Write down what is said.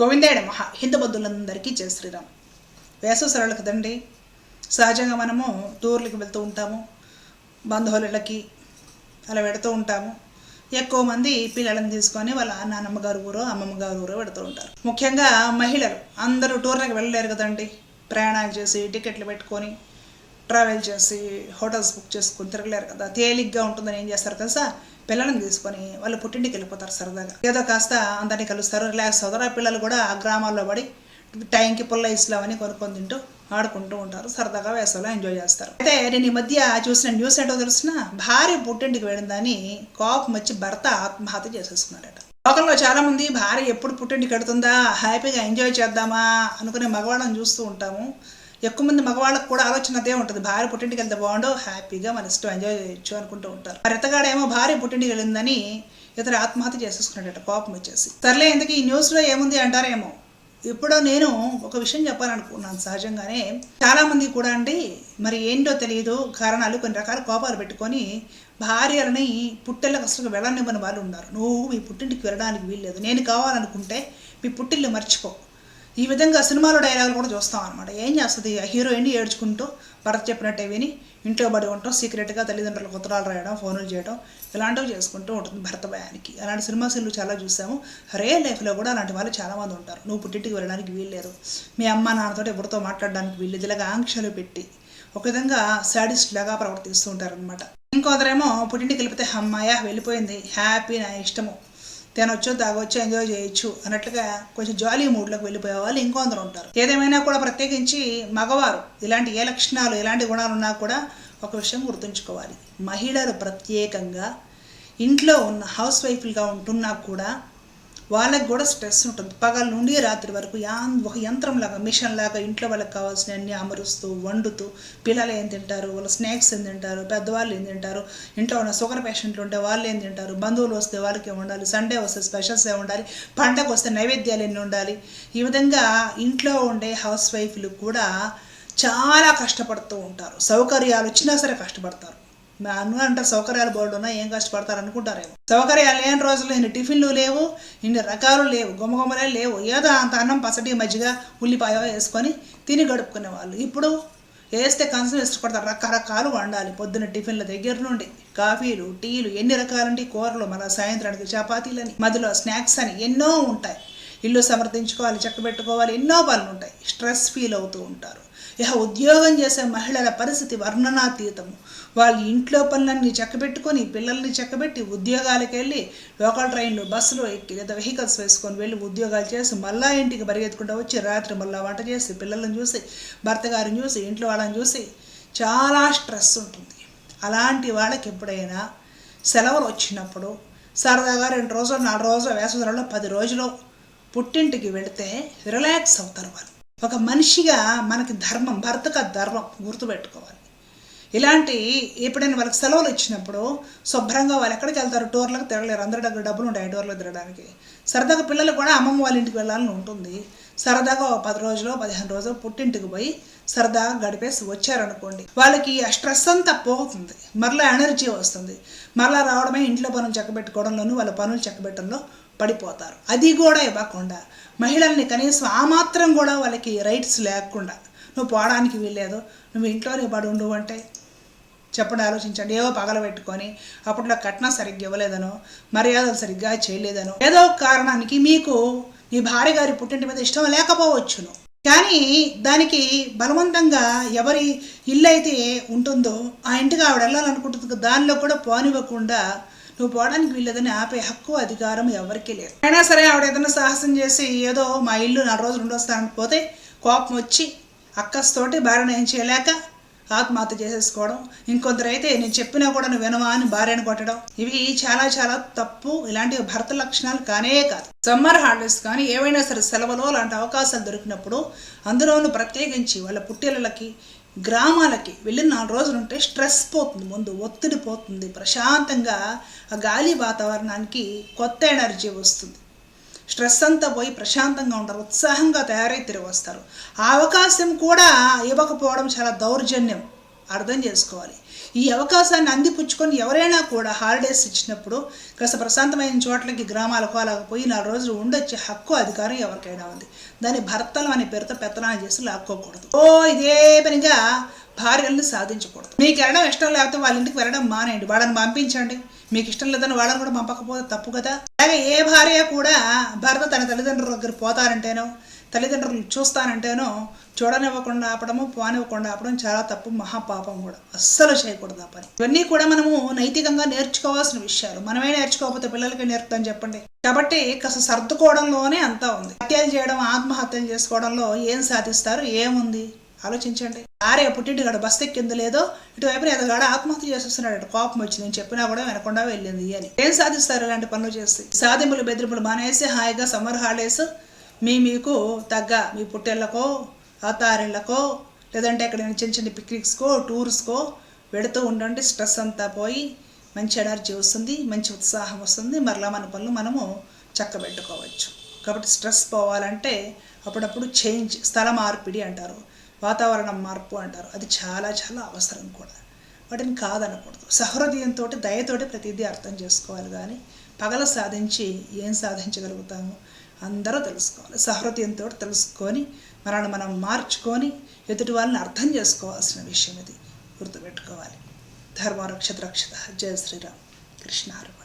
గోవిందాయుడు మహా హిందూ బంధువులందరికీ జయ శ్రీరామ్. వేసవ సరళ కదండి సహజంగా మనము టూర్లకి వెళ్తూ ఉంటాము. బంధువులకి అలా పెడుతూ ఉంటాము. ఎక్కువ మంది పిల్లలను తీసుకొని వాళ్ళ నాన్నమ్మ గారు ఊరు అమ్మమ్మ గారు ఊరు పెడుతూ ఉంటారు. ముఖ్యంగా మహిళలు అందరూ టూర్లకు వెళ్ళలేరు కదండి. ప్రయాణాలు చేసి టికెట్లు పెట్టుకొని ట్రావెల్ చేసి హోటల్స్ బుక్ చేసుకుని తిరగలేరు కదా. తేలిగ్గా ఉంటుందని ఏం చేస్తారు తెలుసా? పిల్లలను తీసుకొని వాళ్ళు పుట్టింటికి వెళ్ళిపోతారు సరదాగా. ఏదో కాస్త అందరినీ కలుస్తారు రిలాక్స్ అవుతారు. ఆ పిల్లలు కూడా ఆ గ్రామాల్లో పడి టైంకి పుల్ల ఇస్లామని కొనుక్కొని తింటూ ఆడుకుంటూ ఉంటారు. సరదాగా వేసవిలో ఎంజాయ్ చేస్తారు. అయితే నేను ఈ మధ్య చూసిన న్యూస్ ఏంటో తెలిసిన? భార్య పుట్టింటికి వెళ్ళిందని కోపం వచ్చి భర్త ఆత్మహత్య చేసేసుకున్నారట. లోకంలో చాలామంది భార్య ఎప్పుడు పుట్టింటికి వెడుతుందా హ్యాపీగా ఎంజాయ్ చేద్దామా? అనుకునే మగవాళ్ళని చూస్తూ ఉంటాము. ఎక్కువ మంది మగవాళ్ళకి కూడా ఆలోచన అదే ఉంటుంది. భార్య పుట్టింటికి వెళ్తే బాగుండో హ్యాపీగా మన ఇష్టం ఎంజాయ్ చేయొచ్చు అనుకుంటూ ఉంటారు. మరి ఇతగాడేమో భార్య పుట్టింటికి వెళ్ళిందని ఇతను ఆత్మహత్య చేసేసుకున్నాడట కోపం వచ్చేసి. సర్లే ఎందుకు ఈ న్యూస్లో ఏముంది అంటారేమో. ఇప్పుడు నేను ఒక విషయం చెప్పాలనుకున్నాను సహజంగానే. చాలామంది కూడా అండి మరి ఏంటో తెలియదు కారణాలు కొన్ని రకాల కోపాలు పెట్టుకొని భార్యలని పుట్టెళ్ళకి అసలు వెళ్ళనివ్వని వాళ్ళు ఉన్నారు. నువ్వు మీ పుట్టింటికి వెళ్ళడానికి వీల్లేదు. నేను కావాలనుకుంటే మీ పుట్టిల్లు మర్చిపో. ఈ విధంగా సినిమాలో డైలాగులు కూడా చూస్తాం అనమాట ఏం చేస్తుంది? ఆ హీరోయిన్ ఏడ్చుకుంటూ భర్త చెప్పినట్టే విని ఇంట్లో పడి ఉండటం సీక్రెట్గా తల్లిదండ్రులకు ఉత్తరాలు రాయడం ఫోన్లు చేయడం ఇలాంటివి చేసుకుంటూ ఉంటుంది భర్త భయానికి. అలాంటి సినిమా సీన్లు చాలా చూసాము. రియల్ లైఫ్లో కూడా అలాంటి వాళ్ళు చాలామంది ఉంటారు. నువ్వు పుట్టింటికి వెళ్ళడానికి వీల్లేదు మీ అమ్మ నాన్నతో ఎవరితో మాట్లాడడానికి వీల్లేదు ఇలాగ ఆంక్షలు పెట్టి ఒక విధంగా సాడిస్ట్ లాగా ప్రవర్తిస్తూ ఉంటారనమాట అనమాట పుట్టింటికి వెళ్ళిపోతే అమ్మాయ వెళ్ళిపోయింది. హ్యాపీ నా ఇష్టము. తినొచ్చు తాగొచ్చు ఎంజాయ్ చేయొచ్చు అన్నట్లుగా కొంచెం జాలీ మూడ్లోకి వెళ్ళిపోయే వాళ్ళు ఇంకొందరు ఉంటారు. ఏదేమైనా కూడా ప్రత్యేకించి మగవారు ఇలాంటి ఏ లక్షణాలు ఎలాంటి గుణాలు ఉన్నా కూడా ఒక విషయం గుర్తుంచుకోవాలి. మహిళలు ప్రత్యేకంగా ఇంట్లో ఉన్న హౌస్ వైఫ్లుగా ఉంటున్నా కూడా వాళ్ళకి కూడా స్ట్రెస్ ఉంటుంది. పగల నుండి రాత్రి వరకు యా ఒక యంత్రం లాగా మిషన్ లాగా ఇంట్లో వాళ్ళకి కావాల్సిన అన్ని అమరుస్తూ వండుతూ పిల్లలు ఏం తింటారు వాళ్ళ స్నాక్స్ ఏం తింటారు పెద్దవాళ్ళు ఏం తింటారు ఇంట్లో ఉన్న షుగర్ పేషెంట్లు ఉంటే వాళ్ళు ఏం తింటారు బంధువులు వస్తే వాళ్ళకి ఏమి ఉండాలి సండే వస్తే స్పెషల్స్ ఏమి ఉండాలి పండగ వస్తే నైవేద్యాలు ఎన్ని ఉండాలి ఈ విధంగా ఇంట్లో ఉండే హౌస్ వైఫ్లు కూడా చాలా కష్టపడుతూ ఉంటారు. సౌకర్యాలు వచ్చినా సరే కష్టపడతారు. అన్ను అంటే సౌకర్యాలు బోర్డు ఉన్నా ఏం కష్టపడతారు అనుకుంటారేమో సౌకర్యాలు లేని రోజులు ఇన్ని టిఫిన్లు లేవు ఇన్ని రకాలు లేవు గుమ్మగుమ్మలే లేవు. ఏదో అంత అన్నం పసటి మజ్జిగ ఉల్లిపాయ వేసుకొని తిని గడుపుకునే వాళ్ళు. ఇప్పుడు వేస్తే కన్సం ఇష్టపడతారు. రకరకాలు వండాలి పొద్దున్న టిఫిన్ల దగ్గర నుండి. కాఫీలు టీలు ఎన్ని రకాలంటే కూరలు మన సాయంత్రానికి చపాతీలని మధ్యలో స్నాక్స్ అని ఎన్నో ఉంటాయి. ఇల్లు సమర్థించుకోవాలి చక్కబెట్టుకోవాలి ఎన్నో పనులు ఉంటాయి. స్ట్రెస్ ఫీల్ అవుతూ ఉంటారు. ఇహ ఉద్యోగం చేసే మహిళల పరిస్థితి వర్ణనాతీతము. వాళ్ళు ఇంట్లో పనులన్నీ చక్కబెట్టుకొని పిల్లల్ని చక్కబెట్టి ఉద్యోగాలకు వెళ్ళి లోకల్ ట్రైన్లు బస్సులు ఎక్కి లేదా వెహికల్స్ వేసుకొని వెళ్ళి ఉద్యోగాలు చేసి మళ్ళా ఇంటికి పరిగెత్తుకుంటూ వచ్చి రాత్రి మళ్ళీ వంట చేసి పిల్లలను చూసి భర్త గారిని చూసి ఇంట్లో వాళ్ళని చూసి చాలా స్ట్రెస్ ఉంటుంది. అలాంటి వాళ్ళకి ఎప్పుడైనా సెలవులు వచ్చినప్పుడు సరదాగా రెండు రోజులు నాలుగు రోజులు వేసవిలో పది రోజులు పుట్టింటికి వెళితే రిలాక్స్ అవుతారు వాళ్ళు. ఒక మనిషిగా మనకి ధర్మం భర్తకు ఆ ధర్మం గుర్తుపెట్టుకోవాలి. ఇలాంటి ఎప్పుడైనా వాళ్ళకి సెలవులు ఇచ్చినప్పుడు శుభ్రంగా వాళ్ళు ఎక్కడికి వెళ్తారు టూర్లకు తిరగలేరు. అందరి దగ్గర డబ్బులు ఉంటాయి టూర్లో తిరగడానికి. సరదాగా పిల్లలు కూడా అమ్మమ్మ వాళ్ళ ఇంటికి వెళ్ళాలని ఉంటుంది. సరదాగా ఒక పది రోజులు పదిహేను రోజులు పుట్టింటికి పోయి సరదాగా గడిపేసి వచ్చారనుకోండి. వాళ్ళకి ఆ స్ట్రెస్ అంతా పోతుంది. మరలా ఎనర్జీ వస్తుంది. మరలా రావడమే ఇంట్లో పనులు చక్కబెట్టుకోవడంలోనూ వాళ్ళ పనులు చక్కబెట్టడంలో పడిపోతారు. అది కూడా ఇవ్వకుండా మహిళల్ని కనీసం ఆ మాత్రం కూడా వాళ్ళకి రైట్స్ లేకుండా నువ్వు పోవడానికి వీల్లేదు. నువ్వు ఇంట్లోనే పడి ఉండు అంటే చెప్పండి ఆలోచించండి. ఏవో పగల పెట్టుకొని అప్పట్లో కట్నం సరిగ్గా ఇవ్వలేదనో మర్యాదలు సరిగ్గా చేయలేదనో ఏదో ఒక కారణానికి మీకు మీ భార్య గారి పుట్టింటి మీద ఇష్టం లేకపోవచ్చును. కానీ దానికి బలవంతంగా ఎవరి ఇల్లు అయితే ఉంటుందో ఆ ఇంటికి ఆవిడ వెళ్ళాలనుకుంటుంది దానిలో కూడా పోనివ్వకుండా నువ్వు పోవడానికి వీల్లేదని ఆపే హక్కు అధికారం ఎవరికీ లేదు. అయినా సరే ఆవిడ ఏదైనా సాహసం చేసి ఏదో మా ఇల్లు నాలుగు రోజులు ఉండొస్తానని పోతే కోపం వచ్చి అక్కస్తోటి భార్యను ఏం చేయలేక ఆత్మహత్య చేసేసుకోవడం. ఇంకొందరైతే నేను చెప్పినా కూడా నువ్వు వినవా అని భార్యను కొట్టడం. ఇవి చాలా చాలా తప్పు. ఇలాంటి భర్త లక్షణాలు కానే కాదు. సమ్మర్ హాలిడేస్ కానీ ఏవైనా సరే సెలవులో అలాంటి అవకాశాలు దొరికినప్పుడు అందులోనూ ప్రత్యేకించి వాళ్ళ పుట్టిళ్ళకి గ్రామాలకి వెళ్ళిన నాలుగు రోజులు ఉంటే స్ట్రెస్ పోతుంది. ముందు ఒత్తిడి పోతుంది. ప్రశాంతంగా ఆ గాలి వాతావరణానికి కొత్త ఎనర్జీ వస్తుంది. స్ట్రెస్ అంతా పోయి ప్రశాంతంగా ఉంటారు ఉత్సాహంగా తయారై తిరిగి వస్తారు ఆ అవకాశం కూడా ఇవ్వకపోవడం చాలా దౌర్జన్యం. అర్థం చేసుకోవాలి. ఈ అవకాశాన్ని అందిపుచ్చుకొని ఎవరైనా కూడా హాలిడేస్ ఇచ్చినప్పుడు కాస్త ప్రశాంతమైన చోట్లకి గ్రామాలకు అలాగ పోయి నాలుగు రోజులు ఉండొచ్చే హక్కు అధికారం ఎవరికైనా ఉంది. దాన్ని భర్తలు అనే పేరుతో పెత్తనాలు చేసి లాక్కోకూడదు. ఓ ఇదే పనిగా భార్యలను సాధించకూడదు. మీకు వెళ్ళడం ఇష్టం లేకపోతే వాళ్ళ ఇంటికి వెళ్ళడం మానేయండి. వాళ్ళని పంపించండి. మీకు ఇష్టం లేదని వాళ్ళని కూడా పంపకపోతే తప్పు కదా? అలాగే ఏ భార్య కూడా భర్త తన తల్లిదండ్రుల దగ్గర పోతారంటేనో తల్లిదండ్రులు చూస్తానంటేనో చూడనివ్వకుండా ఆపడము పోనివ్వకుండా ఆపడం చాలా తప్పు మహాపాపం కూడా. అస్సలు చేయకూడదు ఆ పని. ఇవన్నీ కూడా మనము నైతికంగా నేర్చుకోవాల్సిన విషయాలు. మనమే నేర్చుకోకపోతే పిల్లలకి నేర్పుతాం చెప్పండి. కాబట్టి కాస్త సర్దుకోవడంలోనే అంతా ఉంది. హత్యలు చేయడం ఆత్మహత్యలు చేసుకోవడంలో ఏం సాధిస్తారు? ఏముంది? ఆలోచించండి. ఆరే పుట్టింటిగాడు బస్ ఎక్కింది లేదో ఇటువైపు ఎదగాడు ఆత్మహత్య చేసేస్తున్నాడు కోపం వచ్చి నేను చెప్పినా కూడా వినకుండా వెళ్ళింది అని. ఏం సాధిస్తారు ఇలాంటి పనులు చేసి సాధింపులు బెదిరింపులు మానేసి హాయిగా సమ్మర్ హాలిడేస్ మీ మీకు తగ్గ మీ పుట్టేళ్ళకో అత్తారిళ్ళకో లేదంటే ఎక్కడైనా చిన్న చిన్న పిక్నిక్స్కో టూర్స్కో వెడుతూ ఉండండి. స్ట్రెస్ అంతా పోయి మంచి ఎనర్జీ వస్తుంది మంచి ఉత్సాహం వస్తుంది. మరలా మన పనులు మనము చక్కబెట్టుకోవచ్చు. కాబట్టి స్ట్రెస్ పోవాలంటే అప్పుడప్పుడు చేంజ్ స్థల మార్పిడి అంటారు. వాతావరణం మార్పు అంటారు. అది చాలా చాలా అవసరం కూడా. వాటిని కాదనకూడదు. సహృదయంతో దయతోటి ప్రతిదీ అర్థం చేసుకోవాలి కానీ పగల సాధించి ఏం సాధించగలుగుతాము? అందరూ తెలుసుకోవాలి. సహృదయంతో తెలుసుకొని మనల్ని మనం మార్చుకొని ఎదుటి వాళ్ళని అర్థం చేసుకోవాల్సిన విషయం ఇది. గుర్తుపెట్టుకోవాలి. ధర్మరక్షత రక్షత. జయ శ్రీరామ్. కృష్ణార్పణ.